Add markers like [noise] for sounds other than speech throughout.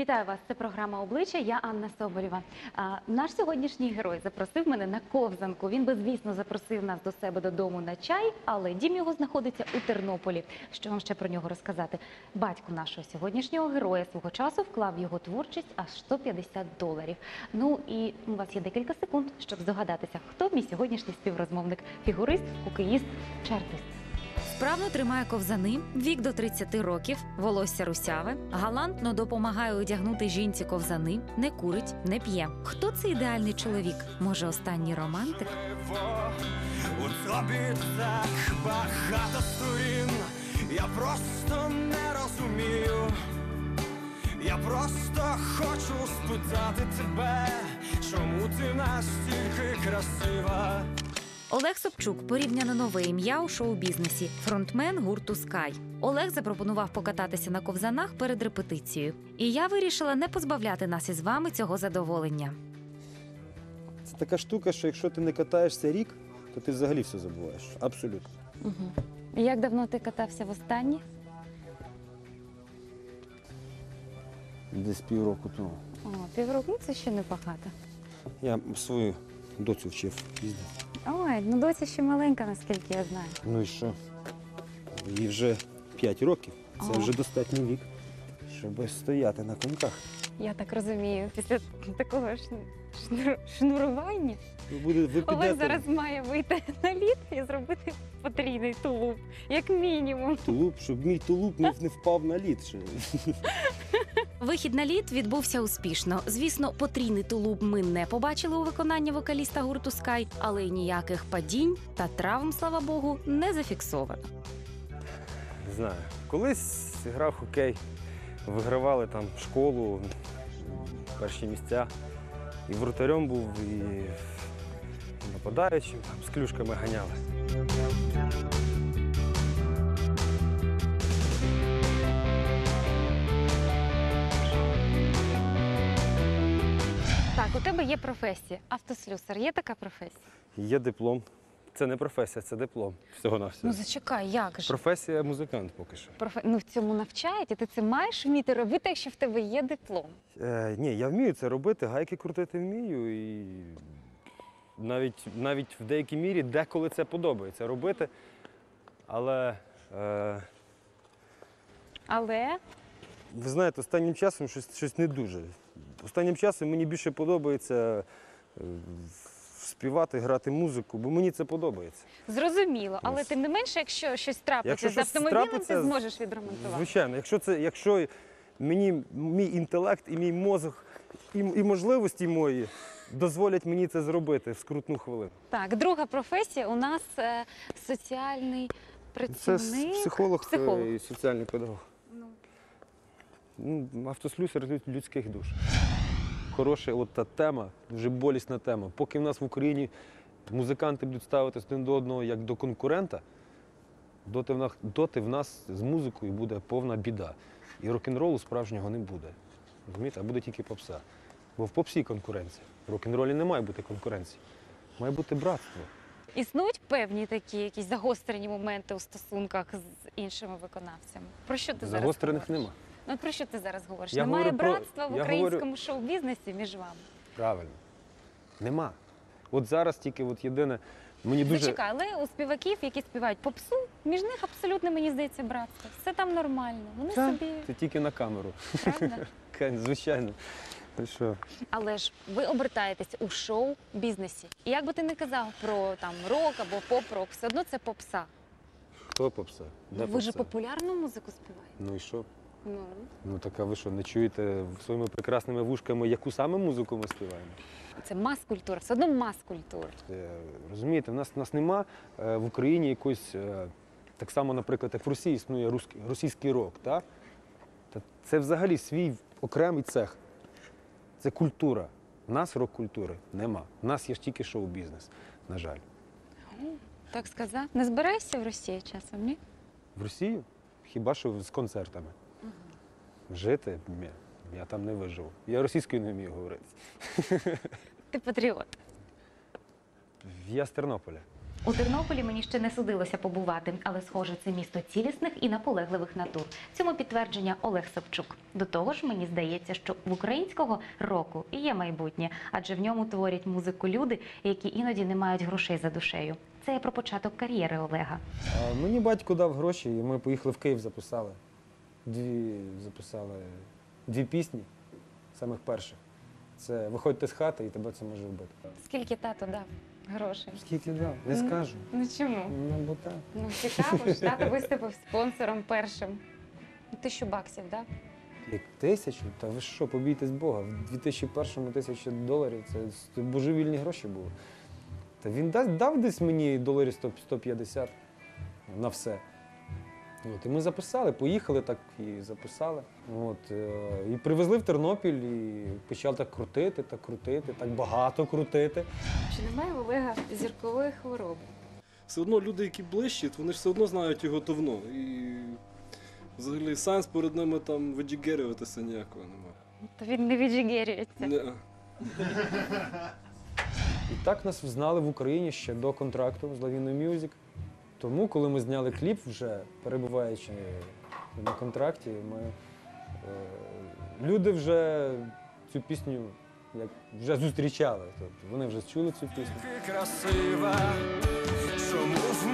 Вітаю вас. Це програма обличчя. Я Анна Соболєва. А, наш сьогоднішній герой запросив мене на ковзанку. Він би, звісно, запросив нас до себе додому на чай, але дім його знаходиться у Тернополі. Що вам ще про нього розказати? Батько нашого сьогоднішнього героя свого часу вклав його творчість аж 150 доларів. Ну і у вас є декілька секунд, щоб здогадатися, хто мій сьогоднішній співрозмовник: фігурист, хокеїст чи артист. Вправно тримає ковзани, вік до 30 років, волосся русяве, галантно допомагає одягнути жінці ковзани, не курить, не п'є. Хто це ідеальний чоловік? Може, останній романтик? У тобі так багато сторін, я просто не розумію. Я просто хочу спитати тебе, чому ти настільки красива. Олег Собчук порівняно нове ім'я у шоу-бізнесі, фронтмен гурту Скай. Олег запропонував покататися на ковзанах перед репетицією. І я вирішила не позбавляти нас із вами цього задоволення. Це така штука, що якщо ти не катаєшся рік, то ти взагалі все забуваєш. Абсолютно. Угу. Як давно ти катався в останнє? Десь півроку тому. О, півроку ну, це ще небагато. Я свою доцю вчив їздити. Ой, ну досі ще маленька, наскільки я знаю. Ну і що? Їй вже 5 років. Це Ага. вже достатній вік, щоб стояти на коньках. Я так розумію, після такого шну- шнур- шнурування Ви, буде, ви підете зараз має вийти на лід і зробити потрійний тулуб, як мінімум. в тулуб, щоб мій тулуб не, не впав на лід. ще. [laughs] Вихід на лід відбувся успішно. Звісно, потрійний тулуб ми не побачили у виконанні вокаліста гурту Скай, але й ніяких падінь та травм, слава Богу, не зафіксовано. Знаю. Колись грав хокей, вигравали там школу, перші місця. І вратарем був, і нападаючим, з клюшками ганяли. Так, у тебе є професія. Автослюсар. Є така професія? Є диплом. Це не професія, це диплом. Всього на Ну зачекай, як же? Професія музикант поки що. Профе... Ну в цьому навчають, і ти це маєш вміти робити, якщо в тебе є диплом. Е, ні, я вмію це робити, гайки крутити вмію. І навіть, навіть в деякій мірі деколи це подобається робити. Але е, Але ви знаєте, останнім часом щось, щось не дуже. Останнім часом мені більше подобається е, співати, грати музику, бо мені це подобається. зрозуміло. Але тим не менше, якщо щось трапиться Якщо з щось автомобілем, трапиться, ти зможеш відремонтувати. Звичайно, якщо це, якщо мені мій інтелект і мій мозок, і, і можливості мої дозволять мені це зробити в скрутну хвилину. Так, друга професія у нас е, соціальний працівник. с- психолог, е, Психолог. і соціальний педагог. Ну. Ну, автослюсар люд- людських душ. Хороша от та тема, дуже болісна тема. Поки в нас в Україні музиканти будуть ставитися один до одного як до конкурента, доти в нас, доти в нас з музикою буде повна біда. І рок-н-ролу справжнього не буде. Розумієте? А буде тільки попса. Бо в попсі конкуренція. В рок-н-ролі не має бути конкуренції. Має бути братство. Існують певні такі якісь загострені моменти у стосунках з іншими виконавцями. Про що ти Загострених зараз говориш? нема. Ну про що ти зараз говориш? Я Немає говорю про- братства в я українському говорю- шоу-бізнесі між вами. Правильно. Нема. От зараз тільки от єдине. Мені дуже. Зачекай, але у співаків, які співають попсу, між них абсолютно мені здається братство. Все там нормально. Вони Та, собі Це тільки на камеру. правда. [laughs] Звичайно. Ти що? Але ж ви обертаєтесь у шоу-бізнесі. І як би ти не казав про там рок або поп-рок, все одно це попса. Хто попса? Де ви ж попса? популярну музику співаєте. Ну і що? Ну Ну так а ви що, не чуєте своїми прекрасними вушками, яку саме музику ми співаємо? це мас-культура, все одно мас-культура. Е, Розумієте, в нас, в нас нема е, в Україні якось, е, так само, наприклад, як в Росії існує російський рок, так? Та це взагалі свій окремий цех. Це культура. У нас рок-культури нема. У нас є ж тільки шоу-бізнес, на жаль. Так сказав. Не збираєшся в Росію часом, ні? В Росію? Хіба що з концертами. Жити ні, я там не виживу. Я російською не вмію говорити. Ти патріот. Я з Тернополя. У Тернополі мені ще не судилося побувати, але схоже, це місто цілісних і наполегливих натур. Цьому підтвердження Олег Собчук. До того ж, мені здається, що в українського року і є майбутнє, адже в ньому творять музику люди, які іноді не мають грошей за душею. Це я про початок кар'єри Олега. А мені батько дав гроші, і ми поїхали в Київ, записали. Дві записали дві пісні, самих перших. Це Виходьте з хати і тебе це може вбити. Скільки тато дав грошей? Скільки дав? Не Ну. скажу. Ну чому? Ну, бо так. Ну цікаво ж, тато виступив спонсором першим. Тисячу баксів, так? Як тисячу? Та ви що, побійтесь Бога. В 2001-му тисяча доларів це божевільні гроші були. Та він дав, дав десь мені доларів 100 150 на все. От, і ми записали, поїхали так і записали. От, е, і привезли в Тернопіль і почав так крутити, так крутити, так багато крутити. Чи немає Олега зіркової хвороби? все одно люди, які ближчі, вони ж все одно знають його давно. І взагалі сенс перед ними там виджігерюватися ніякого немає. То він не віджигерюється. Не. І так нас знали в Україні ще до контракту з Lavino Music. Тому, коли ми зняли кліп, вже перебуваючи на контракті, ми, е, люди вже цю пісню як, вже зустрічали. Тобто вони вже чули цю пісню. Ти красива, чому в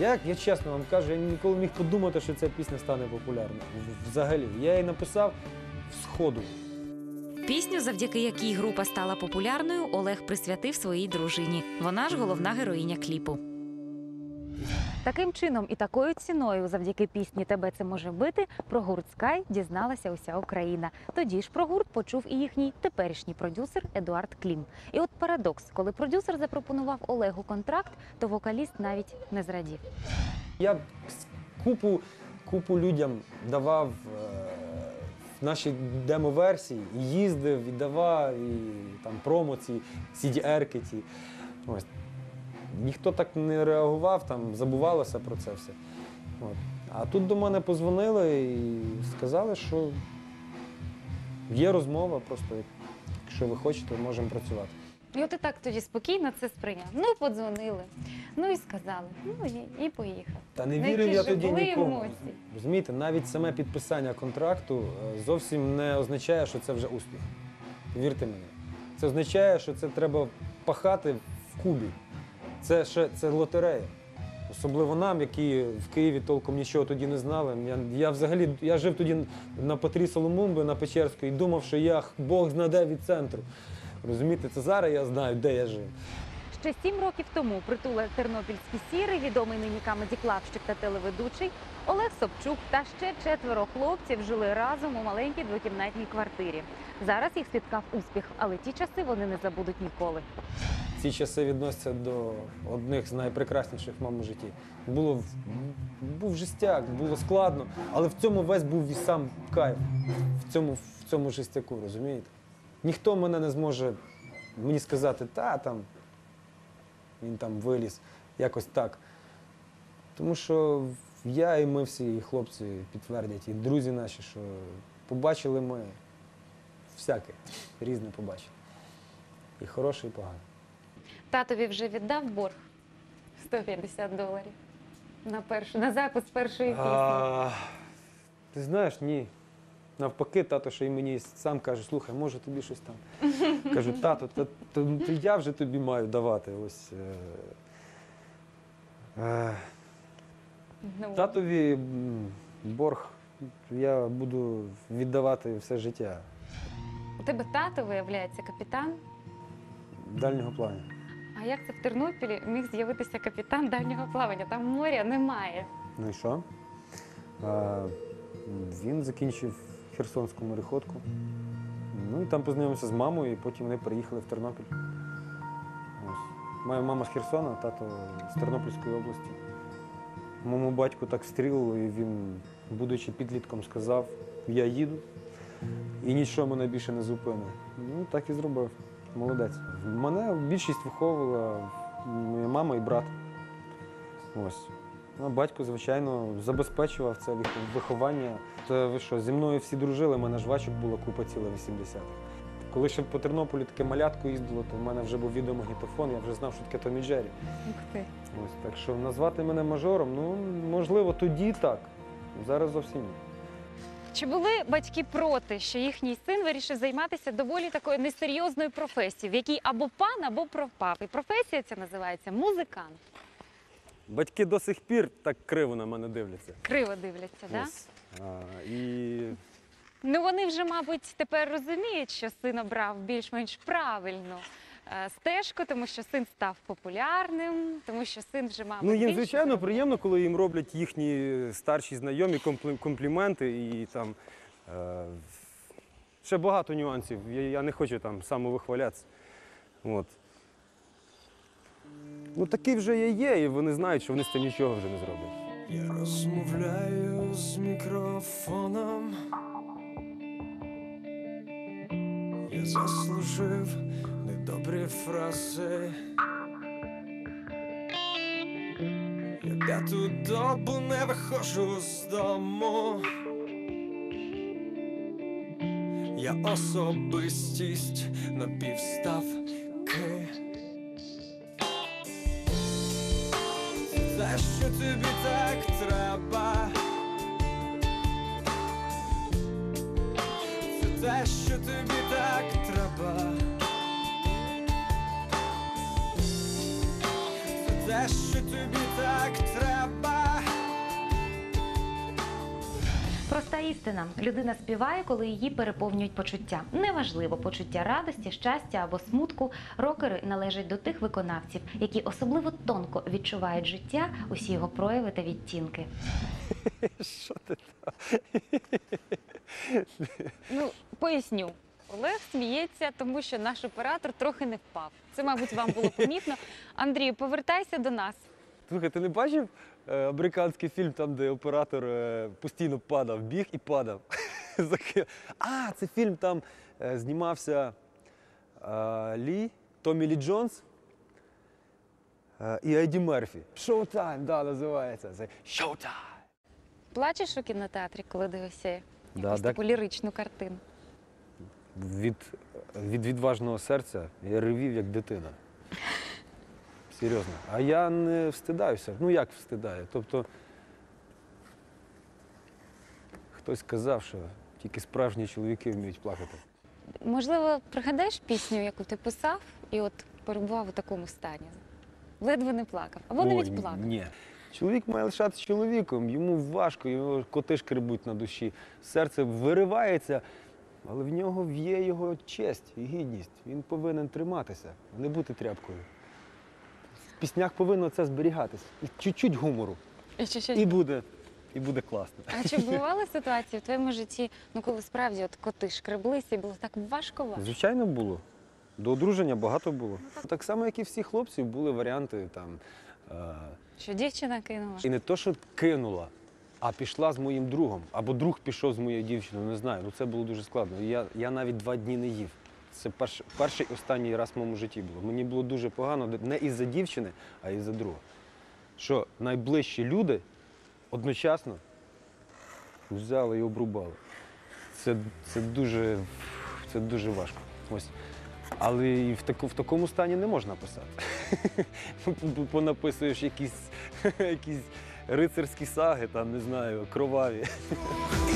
я, я чесно вам кажу, я ніколи не міг подумати, що ця пісня стане популярною. Взагалі, я її написав з ходу. Пісню, завдяки якій група стала популярною, Олег присвятив своїй дружині. Вона ж головна героїня кліпу. Таким чином і такою ціною, завдяки пісні Тебе це може бити, про гурт Скай дізналася уся Україна. Тоді ж про гурт почув і їхній теперішній продюсер Едуард Клім. І от парадокс, коли продюсер запропонував Олегу контракт, то вокаліст навіть не зрадів. Я купу, купу людям давав е, наші демо-версії, і їздив, і давав, і там промоції, CDR-ки ті. Ось. Ніхто так не реагував, там забувалося про це все. От. А тут до мене позвонили і сказали, що є розмова, просто якщо ви хочете, можемо працювати. І от і так тоді спокійно це сприйняв. Ну подзвонили, ну і сказали, ну і, і поїхав. Та не Ну, вірив я тоді нікому. Розумієте, навіть саме підписання контракту е, зовсім не означає, що це вже успіх. Вірте мені. Це означає, що це треба пахати в кубі. Це ще це лотерея. Особливо нам, які в Києві толком нічого тоді не знали. Я, я взагалі я жив тоді на Петрі Соломумби на Печерську і думав, що я Бог знаде від центру. Розумієте, це зараз я знаю, де я жив. Ще сім років тому притула тернопільські сіри, відомий нині камеді-клабщик та телеведучий Олег Собчук та ще четверо хлопців жили разом у маленькій двокімнатній квартирі. Зараз їх спіткав успіх, але ті часи вони не забудуть ніколи. Ці часи відносяться до одних з найпрекрасніших в моєму житті. Було був жестяк, було складно, але в цьому весь був і сам кайф. В цьому, в цьому жестяку, розумієте? Ніхто мене не зможе мені сказати, та там він там виліз, якось так. Тому що я і ми всі, і хлопці підтвердять, і друзі наші, що побачили ми всяке, різне побачили. І хороше, і погане. Татові вже віддав борг [laughs] 150 доларів на першу на запис першої пісні. А, ти знаєш, ні. Навпаки, тато, що і мені сам каже, слухай, може тобі щось там. [laughs] Кажу, тато, та, та, та я вже тобі маю давати. Ось, е, е, Ну, татові м, борг я буду віддавати все життя У тебе тато виявляється капітан. дальнього плану. А як це в Тернопілі міг з'явитися капітан дальнього плавання? Там моря немає. Ну і що? А, він закінчив Херсонську мореходку. Ну і там познайомився з мамою, і потім вони приїхали в Тернопіль. Ось. Моя мама з Херсона, тато з Тернопільської області. Моєму батьку так стрілило, і він, будучи підлітком, сказав, я їду, і нічого мене більше не зупинить. Ну, так і зробив. Молодець. Мене більшість виховувала моя мама і брат. Ось. Ну, а батько, звичайно, забезпечував це виховання. Та ви що, зі мною всі дружили, в мене жвачок була купа ціла 80-х. Коли ще по Тернополі таке малятко їздило, то в мене вже був відеомагнітофон, я вже знав, що таке Том і Джері. Ти. Ось, так що назвати мене мажором, ну, можливо, тоді так. Зараз зовсім ні. Чи були батьки проти, що їхній син вирішив займатися доволі такою несерйозною професією, в якій або пан, або пропав? І професія ця називається музикант. Батьки до сих пір так криво на мене дивляться. Криво дивляться, так? Да? Ось. А, і Ну вони вже, мабуть, тепер розуміють, що син обрав більш-менш правильну е, стежку, тому що син став популярним, тому що син вже мав. Ну, їм, звичайно, приємно, коли їм роблять їхні старші знайомі компліменти і там е, ще багато нюансів. Я, я не хочу там самовихвалятися. От. Ну, такий вже я є, і вони знають, що вони з цим нічого вже не зроблять. Я розмовляю з мікрофоном. Я заслужив недобрі фрази. Я п'яту добу не виходжу з дому. Я особистість напівставки. Те, що тобі так що тобі так треба. Проста істина. Людина співає, коли її переповнюють почуття. Неважливо, почуття радості, щастя або смутку. Рокери належать до тих виконавців, які особливо тонко відчувають життя, усі його прояви та відтінки. [laughs] Що ти? Ну, поясню. Олег сміється, тому що наш оператор трохи не впав. Це, мабуть, вам було помітно. Андрію, повертайся до нас. Слухай, ти не бачив е, американський фільм, там, де оператор е, постійно падав, біг і падав. [laughs] Заки- а, це фільм там е, знімався е, Лі, Томі Лі Джонс е, і Еді Мерфі. Showtime, да, називається. Це Showtime. Плачеш у кінотеатрі, коли дивишся Да, якусь так. таку ліричну картину? Від, від відважного серця я ревів, як дитина. Серйозно. А я не встидаюся. Ну як встидаю? Тобто хтось казав, що тільки справжні чоловіки вміють плакати. Можливо, пригадаєш пісню, яку ти писав, і от перебував у такому стані? Ледве не плакав. Або Ой, навіть плакав. Ні. Чоловік має лишатися чоловіком, йому важко, його коти шкребуть на душі. Серце виривається, але в нього є його честь і гідність. Він повинен триматися, а не бути тряпкою. В піснях повинно це зберігатися. І чуть-чуть гумору. І ще- І буде, і буде класно. А чи бували ситуації в твоєму житті, ну коли справді от коти шкреблися і було так важко важко? Звичайно, було. До одруження багато було. Так само, як і всі хлопці, були варіанти там. Е- Що дівчина кинула? І не то, що кинула, а пішла з моїм другом. Або друг пішов з моєю дівчиною, не знаю. Ну це було дуже складно. Я, я навіть два дні не їв. Це перш, перший останній раз в моєму житті було. Мені було дуже погано не із-за дівчини, а із-за друга. Що найближчі люди одночасно взяли і обрубали. Це, це, дуже, це дуже важко. Ось. Але і в, таку, в такому стані не можна писати. [laughs] Понаписуєш якісь, [laughs] якісь рицарські саги, там, не знаю, кроваві. [laughs]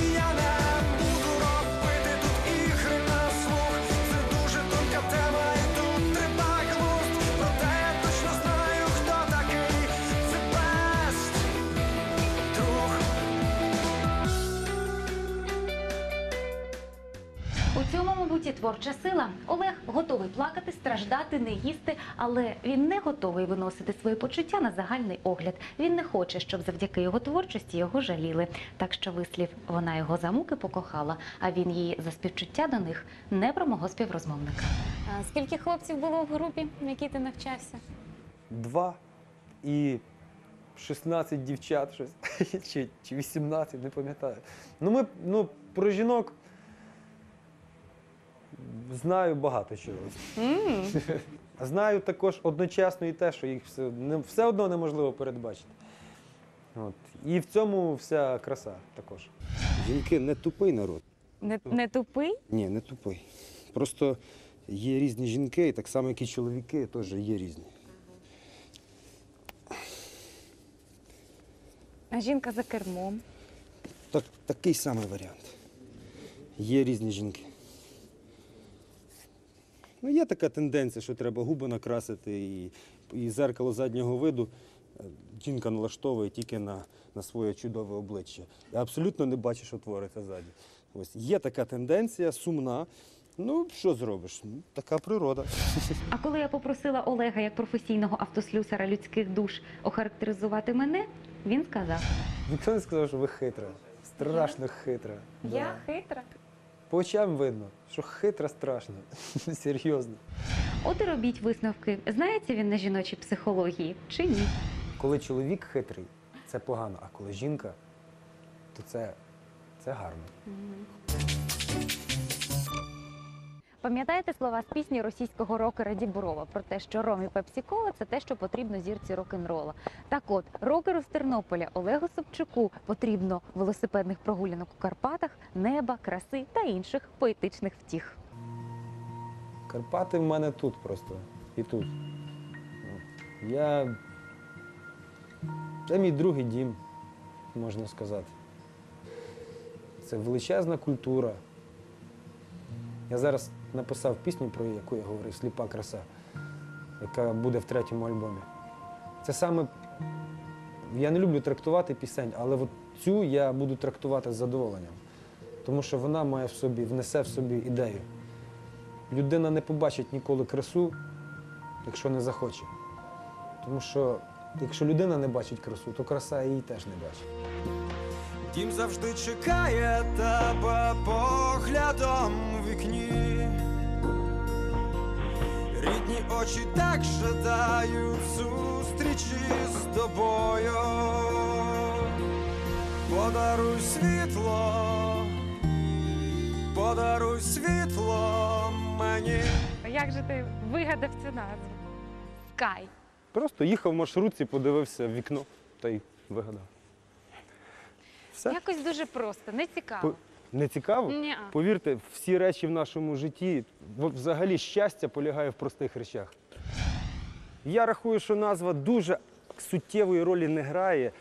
цьому, творча сила. Олег готовий плакати, страждати, не їсти, але він не готовий виносити свої почуття на загальний огляд. Він не хоче, щоб завдяки його творчості його жаліли. Так що вислів вона його за муки покохала, а він її за співчуття до них не про мого співрозмовника. А скільки хлопців було в групі, в якій ти навчався? Два і 16 дівчат щось. [laughs] Чи, чи 18, не пам'ятаю. Ну, ми ну, про жінок знаю багато чого. Знаю також одночасно і те, що їх все, не, все одно неможливо передбачити. От. І в цьому вся краса також. Жінки не тупий народ. Не, не тупий? Ні, не тупий. Просто є різні жінки, і так само, як і чоловіки, теж є різні. А жінка за кермом. Так, такий самий варіант. Є різні жінки. Ну, є така тенденція, що треба губи накрасити і, і зеркало заднього виду. е, Жінка налаштовує тільки на, на своє чудове обличчя. І абсолютно не бачиш, що твориться ззаді. Ось є така тенденція, сумна. Ну, що зробиш? Ну, така природа. [laughs] А коли я попросила Олега як професійного автослюсара людських душ охарактеризувати мене, він сказав: Ніхто не сказав, що ви хитра. Страшно хитра. Да. хитра. По очам видно, що хитра страшно. [laughs] Серйозно. От і робіть висновки. Знається він на жіночій психології чи ні? Коли чоловік хитрий, це погано, а коли жінка, то це, це гарно. Пам'ятаєте слова з пісні російського рокера Діброва про те, що ром і пепсі-кола – це те, що потрібно зірці рок-н-рола. Так от, рокеру з Тернополя Олегу Собчуку потрібно велосипедних прогулянок у Карпатах, неба, краси та інших поетичних втіх. Карпати в мене тут просто. І тут. Я. Це мій другий дім, можна сказати. Це величезна культура. Я зараз написав пісню, про яку я говорив, Сліпа краса, яка буде в третьому альбомі. Це саме. Я не люблю трактувати пісень, але от цю я буду трактувати з задоволенням. Тому що вона має в собі, внесе в собі ідею. Людина не побачить ніколи красу, якщо не захоче. Тому що якщо людина не бачить красу, то краса її теж не бачить. Дім завжди чекає тебе поглядом у вікні. Очі так жадають зустрічі з тобою. Подаруй світло, подаруй світло мені. Як же ти вигадав цю назву? Скай. Просто їхав в маршрутці, подивився в вікно та й вигадав. Все. Якось дуже просто, не цікаво. По- Не цікаво? Ні. Повірте, всі речі в нашому житті, взагалі щастя полягає в простих речах. Я рахую, що назва дуже суттєвої ролі не грає.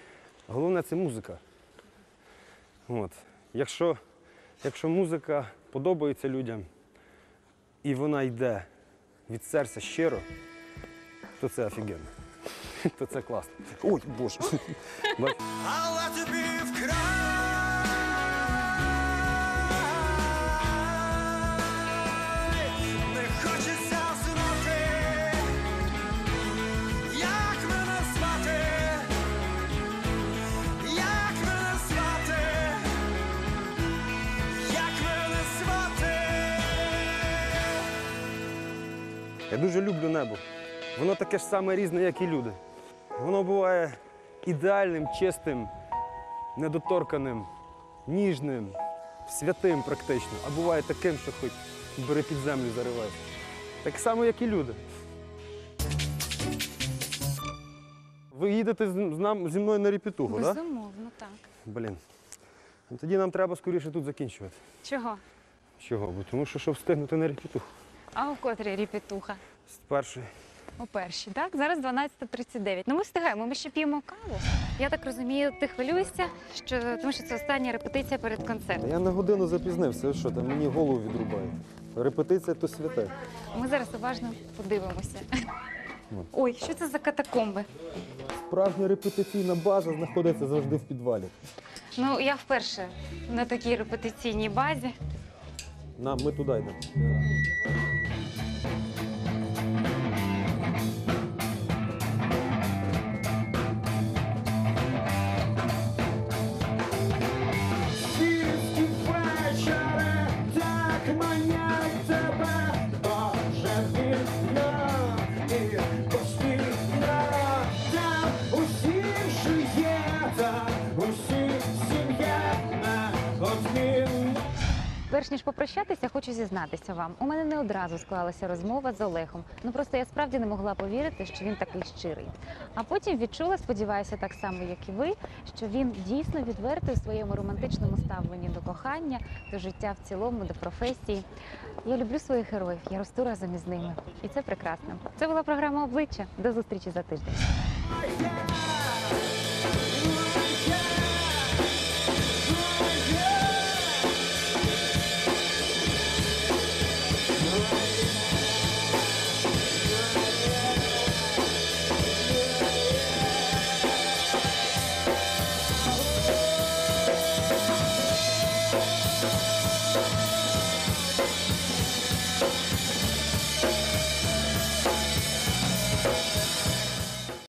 Головне це музика. От. Якщо, якщо музика подобається людям і вона йде від серця щиро, то це офігенно. [laughs] То це класно. Ой, Боже. Я дуже люблю небо. Воно таке ж саме різне, як і люди. Воно буває ідеальним, чистим, недоторканим, ніжним, святим практично, а буває таким, що хоч бери під землю заривай. Так само, як і люди. Ви їдете з, нам, зі мною на репетуху, так? Да? Безумовно, так. Блін. Ну, Тоді нам треба скоріше тут закінчувати. Чого? Чого? Бо тому що щоб встигнути на репетуху. А у котрій ріпетуха? З першої. У першій, так? Зараз 12.39. Ну ми встигаємо, ми ще п'ємо каву. Я так розумію, ти хвилюєшся, що тому що це остання репетиція перед концертом. Я на годину запізнився, Ви що там мені голову відрубають. Репетиція то святе. Ми зараз уважно подивимося. Ну. Ой, що це за катакомби? Справжня репетиційна база знаходиться завжди в підвалі. Ну, я вперше на такій репетиційній базі. Нам ми туди йдемо. Ніж попрощатися, хочу зізнатися вам. У мене не одразу склалася розмова з Олегом. Ну просто я справді не могла повірити, що він такий щирий. А потім відчула, сподіваюся, так само, як і ви, що він дійсно відвертий у своєму романтичному ставленні до кохання, до життя в цілому, до професії. Я люблю своїх героїв, я росту разом із ними. І це прекрасно. Це була програма обличчя. До зустрічі за тиждень.